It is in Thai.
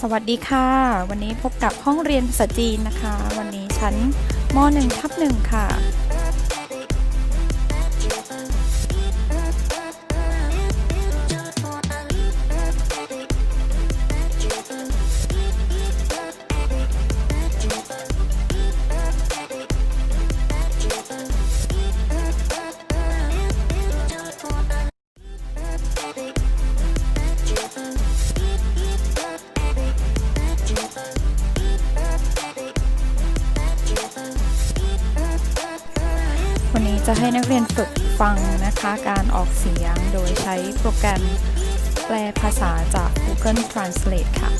สวัสดีค่ะ วันนี้พบกับห้องเรียนภาษาจีนนะคะ วันนี้ชั้นม .1 ทับ1ค่ะ วันนี้จะให้นักเรียนฝึกฟังนะคะ การออกเสียงโดยใช้โปรแกรมแปลภาษาจาก Google Translate ค่ะ